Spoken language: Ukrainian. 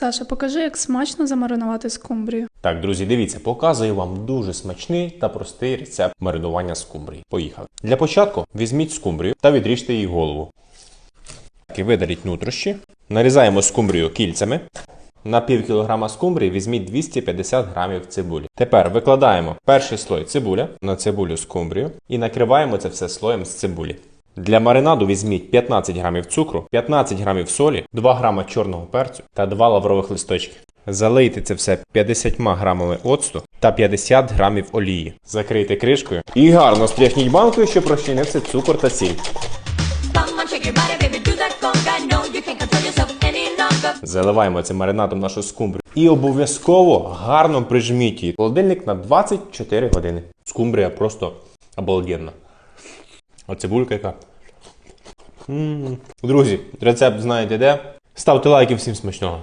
Саша, покажи, як смачно замаринувати скумбрію. Так, друзі, дивіться, показую вам дуже смачний та простий рецепт маринування скумбрії. Поїхали. Для початку візьміть скумбрію та відріжте її голову. І видаліть нутрощі. Нарізаємо скумбрію кільцями. На пів кілограма скумбрії візьміть 250 грамів цибулі. Тепер викладаємо перший слой цибуля на цибулю скумбрію і накриваємо це все слоєм з цибулі. Для маринаду візьміть 15 грамів цукру, 15 грамів солі, 2 грама чорного перцю та 2 лаврових листочки. Залийте це все 50 грамами оцту та 50 грамів олії. Закрийте кришкою і гарно стряхніть банкою, щоб розчинився цукор та сіль. Заливаємо цим маринадом нашу скумбрію. І обов'язково гарно прижміть її. Холодильник на 24 години. Скумбрія просто обалденна. А цибулька яка. м Друзі, рецепт знаєте де. Ставте лайки всім смачного.